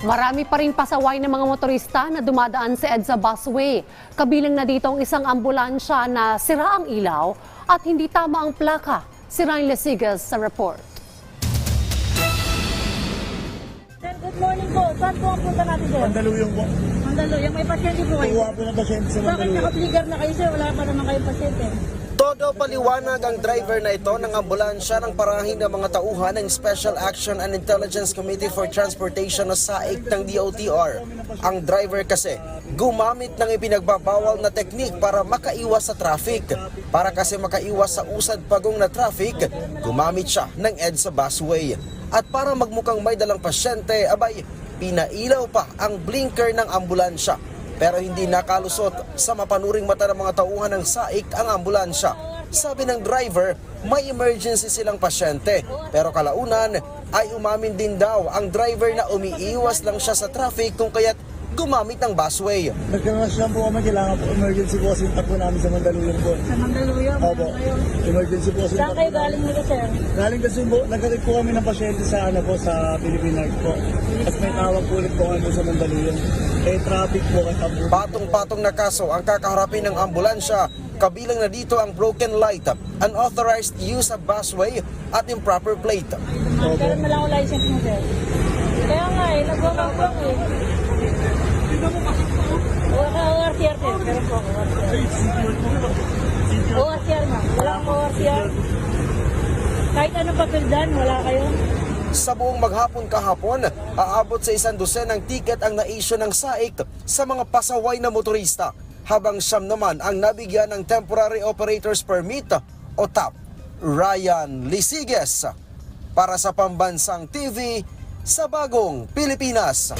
Marami pa rin pasaway ng mga motorista na dumadaan sa EDSA busway. Kabilang na dito ang isang ambulansya na sira ang ilaw at hindi tama ang plaka. Si Ryan Lesigas sa report. Sir, good morning po. Saan po ang punta natin, sir? Mandaluyong po. Mandaluyong. May pasyente po kayo. Kuha po ng pasyente sa Bakit Mandaluyong. naka-trigger na kayo, sir? Wala pa naman kayong pasyente. Todo paliwanag ang driver na ito ng ambulansya ng parahin ng mga tauhan ng Special Action and Intelligence Committee for Transportation o SAIC ng DOTR. Ang driver kasi gumamit ng ipinagbabawal na teknik para makaiwas sa traffic. Para kasi makaiwas sa usad pagong na traffic, gumamit siya ng EDSA busway. At para magmukhang may dalang pasyente, abay, pinailaw pa ang blinker ng ambulansya pero hindi nakalusot sa mapanuring mata ng mga tauhan ng SAIC ang ambulansya. Sabi ng driver, may emergency silang pasyente. Pero kalaunan ay umamin din daw ang driver na umiiwas lang siya sa traffic kung kaya't gumamit ng busway. Nagkaroon lang po kami, kailangan po emergency po kasi takbo namin sa Mandaluyong po. Sa Mandaluyong. Opo, emergency po Saan kayo galing nito, sir? Galing kasi po, nagkaroon po kami ng pasyente sa ano po, sa Philippine Heart po. Tapos may tawag po ulit po kami sa Mandaluyong. Eh, traffic po kasi po. Patong-patong na kaso ang kakaharapin ng ambulansya. Kabilang na dito ang broken light, unauthorized use of busway at improper plate. Magkaroon na lang ako license mo, sir. Kaya nga eh, nagwawag eh. Wala ka ORCR, sir. Meron po ako ORCR. ORCR na. Wala akong ORCR. Kahit anong wala kayo. Sa buong maghapon kahapon, aabot sa isang dosen ng ticket ang na-issue ng SAIC sa mga pasaway na motorista, habang siyam naman ang nabigyan ng Temporary Operators Permit o TAP. Ryan Lisiges para sa Pambansang TV sa Bagong Pilipinas.